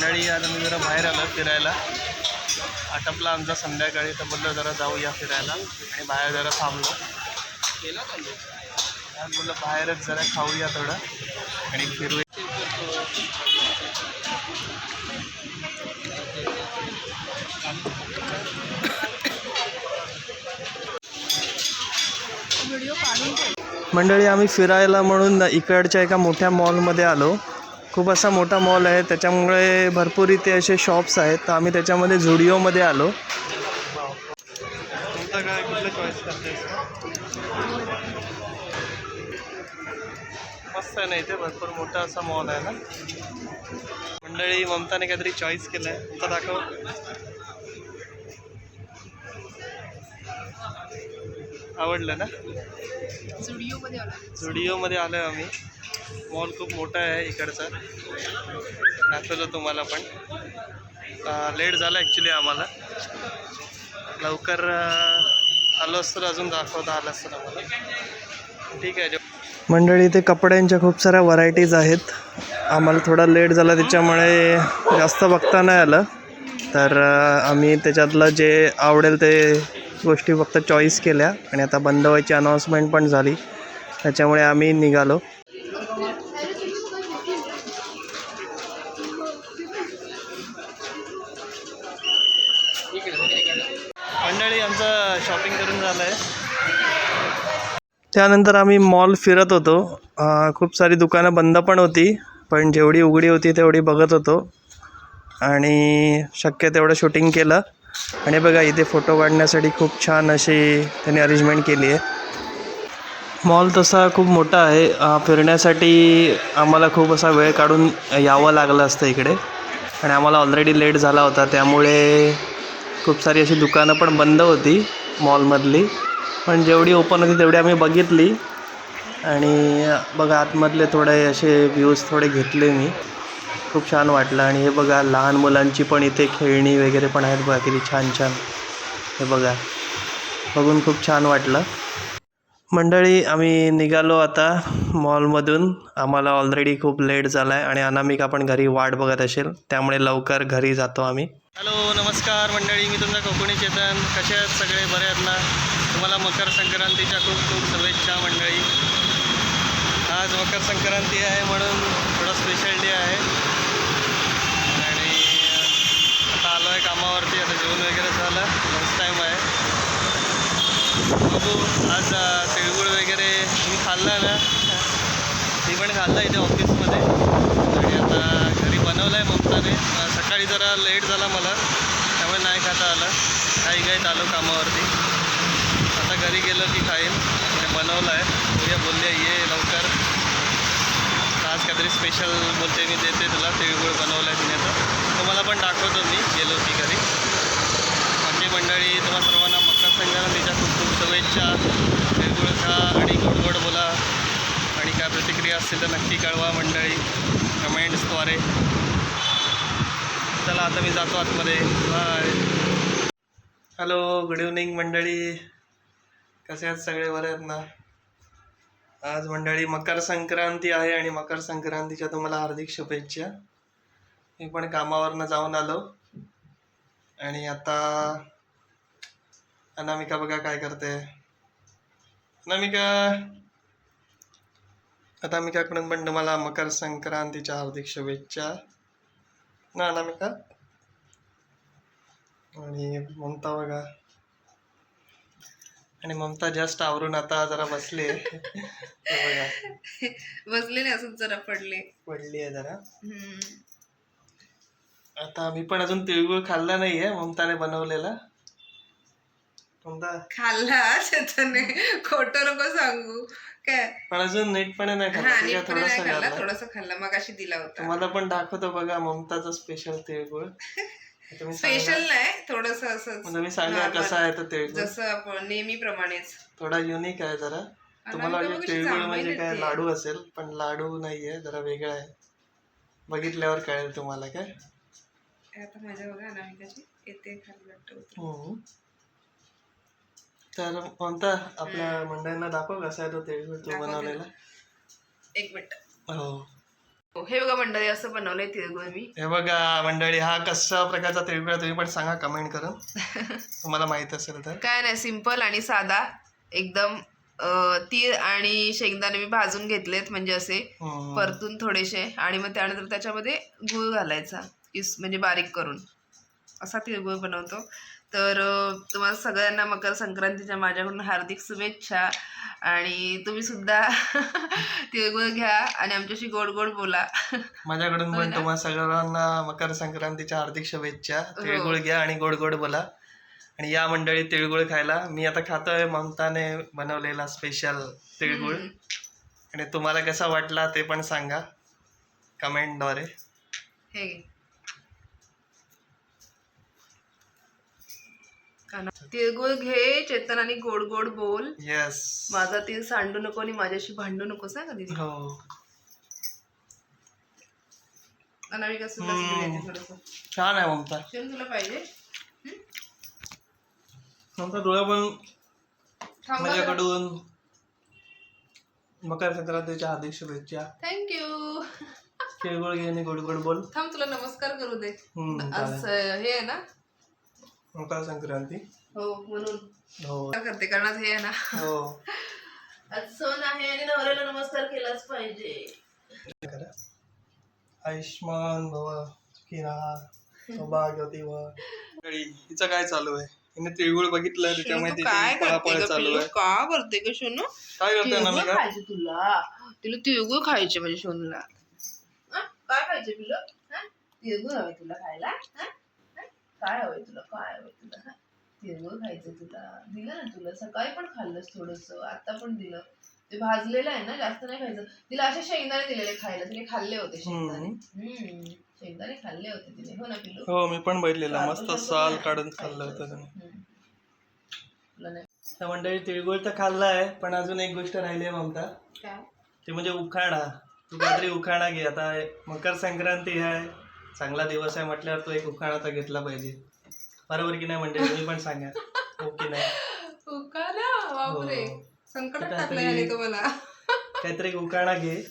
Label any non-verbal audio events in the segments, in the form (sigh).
मंडळी आज आम्ही जरा बाहेर आलो फिरायला. आटपला आमचा संध्याकाळी तर बोललं जरा जाऊया फिरायला आणि बाहेर जरा थांबलो. बोललं बाहेरच जरा खाऊया थोडं आणि फिरूया. मंडळी आम्ही फिरायला म्हणून इकडच्या एका मोठ्या मॉलमध्ये आलो. खूप असा मोठा मॉल आहे. त्याच्यामुळे भरपूर इथे असे शॉप्स आहेत. तर आम्ही त्याच्यामध्ये झुडिओमध्ये आलो. काय कुठलं चॉईस करतेस मस्त आहे ना इथे? भरपूर मोठा असा मॉल आहे ना? मंडळी ममताने काहीतरी चॉईस केलं आहे आता दाखव. आवडलं ना? झुडिओमध्ये आला. झुडिओमध्ये आलो आहे आम्ही. मॉल खूप मोठा आहे इकडचा. दाखवलं तुम्हाला पण. लेट झाला ॲक्च्युली आम्हाला. लवकर आलो असतं अजून दाखवता आलं असतं आम्हाला ठीक आहे मंडळी इथे कपड्यांच्या खूप साऱ्या व्हरायटीज आहेत. आम्हाला थोडा लेट झाला त्याच्यामुळे जास्त बघता नाही आलं. तर आम्ही त्याच्यातलं जे आवडेल ते गोष्टी फक्त चॉईस केल्या. आणि आता बंद व्हायची अनाऊन्समेंट पण झाली. त्याच्यामुळे आम्ही निघालो. मंडळी आमचं शॉपिंग करून झालं आहे त्यानंतर आम्ही मॉल फिरत होतो. खूप सारी दुकानं बंद पण होती पण जेवढी उघडी होती तेवढी बघत होतो. आणि शक्य तेवढं शूटिंग केलं. आणि बघा इथे फोटो काढण्यासाठी खूप छान अशी त्यांनी अरेंजमेंट केली आहे. मॉल तसा खूप मोठा आहे. फिरण्यासाठी आम्हाला खूप असा वेळ काढून यावं लागलं असतं इकडे. आणि आम्हाला ऑलरेडी लेट झाला होता त्यामुळे खूप सारी अशी दुकानं पण बंद होती मॉलमधली. पण जेवढी ओपन होती तेवढी आम्ही बघितली. आणि बघा आतमधले थोडे असे व्ह्यूज थोडे घेतले मी. खूप छान वाटलं. आणि हे बघा लहान मुलांची पण इथे खेळणी वगैरे पण आहेत बघा किती छान छान. हे बघा बघून खूप छान वाटलं. मंडळी आम्ही निघालो आता मॉलमधून. आम्हाला ऑलरेडी खूप लेट झाला आहे आणि अनामिका आपण घरी वाट बघत असेल. त्यामुळे लवकर घरी जातो आम्ही. हॅलो नमस्कार मंडळी मी तुमचा कोकणी चेतन. कसे आहेत सगळे? बरे आहेत ना? तुम्हाला मकर संक्रांतीच्या खूप खूप शुभेच्छा मंडळी. आज मकर संक्रांती आहे म्हणून थोडा स्पेशल डे आहे. आणि आता आलो आहे कामावरती आता जेवण वगैरे झालं लंच टाईम आहे. बघू आज तिळगुळ वगैरे मी खाल्लं ना मी पण खाल्लं इथे ऑफिसमध्ये आणि आता घरी बनवलं आहे ममताने सकाळी जरा लेट झाला मला त्यामुळे नाही खाता आलं. काही काही आलो कामावरती. आता घरी गेलो की खाईन. बनवलं आहे उद्या बोलले ये लवकर. आज काहीतरी स्पेशल बोलते मी देते तुला. तिळगुळ बनवलं आहे तिने तर. तुम्हाला पण दाखवतो मी. गेलो की घरी. बाकी मंडळी तुम्हा सर्वांना मकर संक्रांतीच्या खूप खूप शुभेच्छा. तिळगुळ खा आणि गोड गोड बोला. आणि काय प्रतिक्रिया असतील तर नक्की कळवा मंडळी. कमेंट्सद्वारे. चला आता मी जातो आतमध्ये. बाय. हॅलो गुड इव्हनिंग मंडळी. कसे आहेत सगळे? बरे आहेत ना? आज मंडळी मकर संक्रांती आहे आणि मकर संक्रांतीच्या तुम्हाला हार्दिक शुभेच्छा. मी पण कामावरनं जाऊन आलो. आणि आता अनामिका बघा काय करते. अनामिका! अनामिकाकडून पण तुम्हाला मकर संक्रांतीच्या हार्दिक शुभेच्छा. ना अनामिका आणि ममता बघा. आणि ममता जस्ट आवरून आता जरा बसली बघा. बसलेले असंच जरा पडले. पडली आहे जरा. हम्म. आता मी पण अजून तिळगुळ खाल्ला नाहीये ममताने बनवलेला. खाल्ला खोटं नको सांगू. काय? पण अजून नीटपणे नाही खाल्ला नीट तिच्या पण नाही थोडासा खाल्ला खाल्ला थोडासा खाल्ला मग अशी दिला होता. तुम्हाला पण दाखवतो बघा ममताचा स्पेशल तिळगुळ. (laughs) स्पेशल नाही थोडस मग तुम्ही सांगा. कसा आहे तो तिळगुळ? जसं आपण नेहमीप्रमाणेच. थोडा युनिक आहे जरा. तुम्हाला वाटतं तिळगुळ म्हणजे काय. लाडू असेल पण लाडू नाहीये जरा वेगळा आहे. बघितल्यावर कळेल तुम्हाला काय? आता माझ्या बघा अनामिकाची येते खाली वाटतं. तर ममता आपल्या मंडळींना दाखव कसा आहे तो तिळगुळ. बनवलेला. एक मिनिट. हो. हो, हे बघा मंडळी असं बनवलंय तिळगुळ मी. हे बघा मंडळी हा कशा प्रकारचा तिळगुळ आहे तुम्ही पण सांगा कमेंट करून. (laughs) तुम्हाला माहीत असेल तर. काय नाही सिंपल आणि साधा. एकदम अं, तीळ आणि शेंगदाणे मी भाजून घेतलेत म्हणजे असे हम्म. परतून थोडेसे. आणि मग त्यानंतर त्याच्यामध्ये गूळ घालायचा किस म्हणजे बारीक करून. असा तिळगुळ बनवतो. तर तुम्हाला सगळ्यांना मकर संक्रांतीच्या माझ्याकडून हार्दिक शुभेच्छा आणि तुम्ही सुद्धा (laughs) तिळगुळ घ्या आणि आमच्याशी गोड गोड बोला. माझ्याकडून पण ना? तुम्हा सगळ्यांना मकर संक्रांतीच्या हार्दिक शुभेच्छा. हो. तिळगुळ घ्या आणि गोड गोड बोला. आणि या मंडळी तिळगुळ खायला. मी आता खातोय ममताने बनवलेला स्पेशल तिळगुळ. आणि तुम्हाला कसा वाटला ते पण सांगा. कमेंटद्वारे हे घे. काना- तिळगुळ घे चेतन आणि गोड गोड बोल. येस माझा तीळ सांडू नको आणि माझ्याशी भांडू नको सांग दीदी हो. अनामिका सुद्धा हम्म. थोडस. छान आहे ममता. तुला पाहिजे? ममता तुला पण थांबा माझ्याकडून मकर संक्रांतीच्या हार्दिक शुभेच्छा. थँक्यू तिळगुळ घे आणि गोड गोड बोल. थांब तुला नमस्कार करू दे. हम्म, आज. हे आहे ना? मकर संक्रांती. हो म्हणून. हो. काय करते? कारण आज हे आहे ना. हो. आज सण आहे आणि नवऱ्याला नमस्कार केलाच पाहिजे. करा. आयुष्मान भव राहा सौभाग्यवती व हिचं काय चालू आहे? हिने तिळगुळ बघितलं तू काय तिची करते पळापळ ग चालू पिल्लू? आहे. का करते ग सोनू काय करते तिळगुळ नमिका खायचे तुला. तिला तिळगुळ खायचे म्हणजे सोनूला हं? काय खायचे पिल्लू? हं? तिळगुळ हवे तुला खायला? हं? काय हवंय तुला? काय हवंय तुला? हं? तिळगुळ खायचं तुला दिलं ना तुला? सकाळी पण खाल्लंस थोडस आता पण दिलं. ते भाजलेलं आहे ना जास्त नाही खायचं. तिला असे शेंगदाणे दिलेले खायला तिने खाल्ले होते शेंगदाणे. हम्म. शेंगदाणे खाल्ले होते तिने. हो ना पिल्लू? हो मी पण बघितलेलं. मस्त साल काढून. खाल्लं होतं त्याने त्या मंडळी तिळगुळ तर खाल्ला आहे पण अजून एक गोष्ट राहिली आहे ममता. ते म्हणजे उखाणा. तू काहीतरी उखाणा घे. आता मकर संक्रांती आहे. चांगला दिवस आहे म्हटल्यावर तू एक उखाणा तर घेतला पाहिजे. बरोबर की नाही म्हणजे तुम्ही पण सांगा. हो की नाही बापरे. हो. संकटात तर टाकलं काहीतरी- याने तुम्हाला. काहीतरी एक उखाणा घे.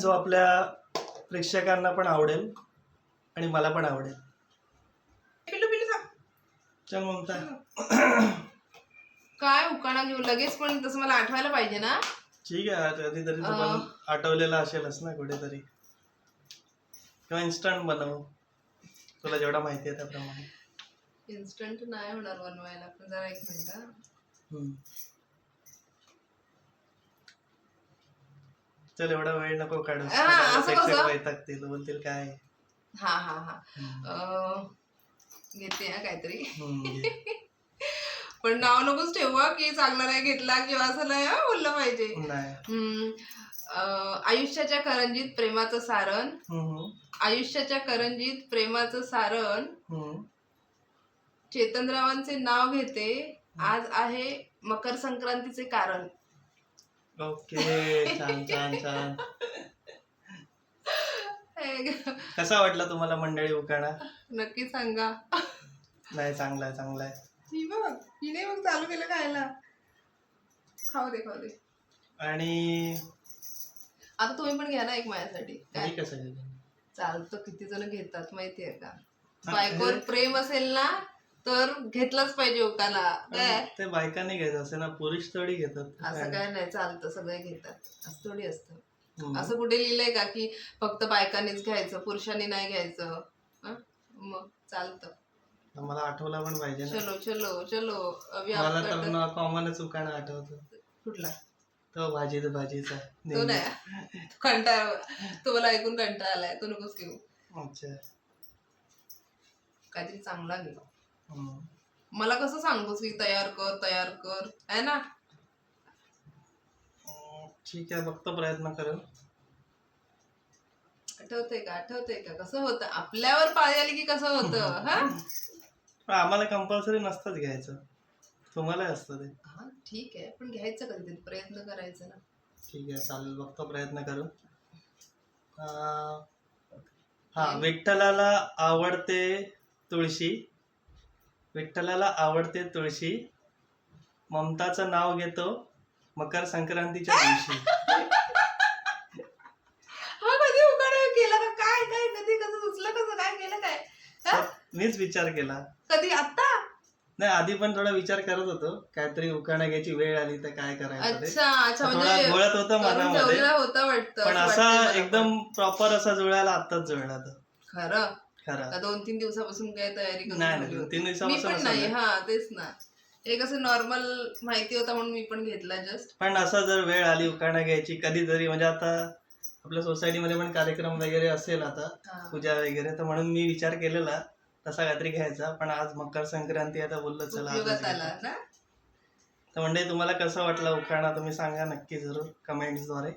जो आपल्या प्रेक्षकांना पण आवडेल आणि मला पण आवडेल. सांग चल ममता काय उकाणा घेऊ? लगेच पण तसं मला आठवायला पाहिजे ना. ठीक आहे. कधीतरी आठवलेला असेलच ना कुठेतरी. किंवा इन्स्टंट बनव तुला जेवढा माहिती आहे त्याप्रमाणे इन्स्टंट नाही होणार बनवायला पण जरा एक मिनिट. हम्म. चल एवढा वेळ नको काढू हा, असं कसं? वैतागतील बोलतील काय हा हा हा हम्म. अं, घेते हा काहीतरी हम्म, घे. (laughs) पण नाव नकोच ठेवा की चांगला नाही घेतला किंवा असं नाही हा, बोललं पाहिजे नाही हम्म, आयुष्याच्या करंजीत प्रेमाचं सारण. आयुष्याच्या करंजीत प्रेमाचं सारण. चेतनरावांचे नाव घेते. आज आहे मकर संक्रांतीचे कारण. ओके. छान छान छान. ग- कसा वाटला तुम्हाला मंडळी उकाणा नक्की सांगा. नाही चांगला आहे चांगला आहे ही बघ हिने मग चालू केलं खायला. खाऊ दे खाऊ दे. आणि आता तुम्ही पण घ्या ना एक माझ्यासाठी. काय? कसं? चालतं किती जण घेतात माहितीये का? बायकोवर प्रेम असेल ना तर घेतलंच पाहिजे उकाला काय? ते बायकांनी घ्यायचं असं ना पुरुष थोडी घेतात. असं काय? नाही चालतं सगळे घेतात. असं थोडी असतं. हम्म. असं कुठे लिहिलंय का की फक्त बायकांनीच घ्यायचं पुरुषांनी नाही घ्यायचं? हं? मग चालतं. मला आठवला पण पाहिजे चलो चलो चलो. कॉमनच उकाणा आठवतो. कुठला? तो भाजी तो भाजीचा तो नेहमी. नाही तो कंटाळा तो मला ऐकून कंटाळा आलाय. तो नकोच घेऊ. अच्छा. काहीतरी चांगला घे. हम्म. मला कसं सांगतोस की तयार कर तयार कर. आहे ना? अं, ठीक आहे. फक्त प्रयत्न करेल आठवतंय का? आठवतंय का? कसं होतं? आपल्यावर पाळी आली की कसं होतं? हा? (laughs) आम्हाला कंपल्सरी नसतंच घ्यायचं. तुम्हाला असतं ते. हा ठीक आहे. पण घ्यायचं कधी प्रयत्न करायचा ना. ठीक आहे चालेल. बघतो प्रयत्न करून हा विठ्ठलाला आवडते तुळशी. विठ्ठलाला आवडते तुळशी. ममताचं नाव घेतो मकर संक्रांतीच्या दिवशी. हा कधी उघड केला का? काय काय कधी कसं सुचलं कसं? काय केलं काय? मीच विचार केला. कधी नाही आधी पण थोडा विचार करत होतो. काहीतरी उखाणा घ्यायची वेळ आली तर काय करायचं ते. अच्छा अच्छा थोडा म्हणजे जुळत होता करून मनामध्ये. ठेवलेला होता वाटतं पण असं वाटतंय मला एकदम प्रॉपर असा जुळायला आताच जुळला तो. खरं? खरा. का दोन तीन दिवसापासून काय तयारी करून नाही, ठेवली नाही, होती? तीन मी दिवसापासून पण असं नाही नाही. हा तेच ना. एक असं नॉर्मल माहिती होता म्हणून मी पण घेतला जस्ट पण असं जर वेळ आली उखाणा घ्यायची कधीतरी म्हणजे आता आपल्या सोसायटीमध्ये पण कार्यक्रम वगैरे असेल आता पूजा वगैरे तर म्हणून मी विचार केलेला तसा काहीतरी घ्यायचा पण आज मकर संक्रांती आता बोललो चला ना? तर म्हणजे तुम्हाला कसं वाटलं उखाणा तुम्ही सांगा नक्की जरूर कमेंट्सद्वारे.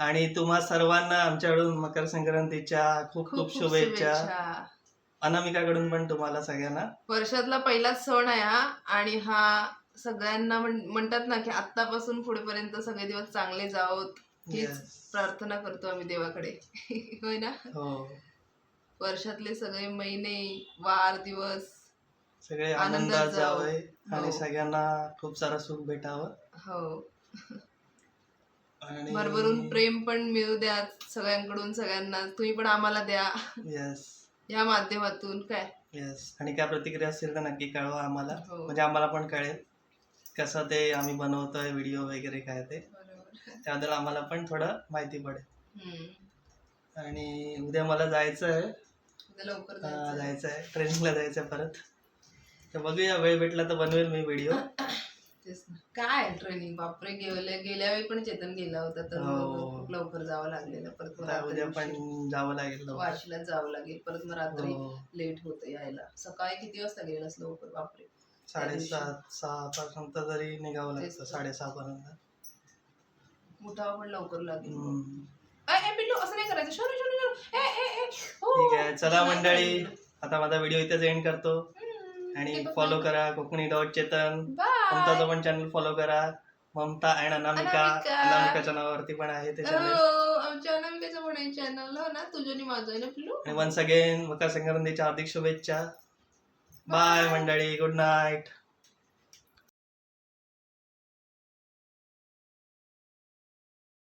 आणि तुम्हा सर्वांना आमच्याकडून मकर संक्रांतीच्या खूप खूप शुभेच्छा. अनामिकाकडून पण तुम्हाला सगळ्यांना. वर्षातला पहिलाच सण आहे हा आणि हा सगळ्यांना म्हण- म्हणतात ना की आतापासून पुढेपर्यंत सगळे दिवस चांगले जावोत हीच. प्रार्थना करतो आम्ही देवाकडे. (laughs) होय ना? हो. वर्षातले सगळे महिने वार दिवस सगळे आनंदात आनंदात जावं. जावे आणि हो. सगळ्यांना खूप सारा सुख भेटावं. हो. आणि भरभरून प्रेम पण मिळू द्या सगळ्यांकडून सगळ्यांना. तुम्ही पण आम्हाला द्या. येस या माध्यमातून काय? येस आणि काय प्रतिक्रिया असेल तर नक्की कळवा आम्हाला. हो. म्हणजे आम्हाला पण कळेल. कसं ते आम्ही बनवतोय व्हिडिओ वगैरे काय ते. बरोबर. त्याबद्दल आम्हाला पण थोडं माहिती पडेल. हम्म. आणि उद्या मला जायचं आहे लवकर हा, जायचं. आहे ट्रेनिंगला जायचं आहे परत. तर बघूया वेळ भेटला तर बनवेल मी व्हिडिओ तेच ना. काय ट्रेनिंग बापरे गेल्या गेल्या वेळी पण चेतन गेला होता तर हो. मग लवकर जावं लागलेलं. परत मग उद्या पण जावं लागेल लवकर. वाशीला जावं लागेल. परत मग रात्री हो. लेट होतं यायला. सकाळी किती वाजता गेलास लवकर? बापरे. साडेसात सहा पर्यंत तरी निघावं तेच लागतं तर. साडेसहा पर्यंत. उठावं पण लवकर लागेल. पिल्लू असं नाही करायचं. शोनू शोनू शोनू ए ए ए. हो. ठीक आहे चला मंडळी. आता माझा व्हिडिओ इथेच एंड करतो. हम्म, आणि बघ फॉलो. करा कोकणी डॉट चेतन. Bye. ममताचं पण चॅनल फॉलो करा. ममता अँड अनामिका. अनामिका. अनामिकाच्या नावावरती पण आहे ते चॅनल हो आमच्या अनामिकाचं पण आहे चॅनल हो ना? तुझं आणि माझं आहे ना पिल्लू? आणि वन्स अगेन मकर संक्रांतीच्या हार्दिक शुभेच्छा. बाय मंडळी. Good night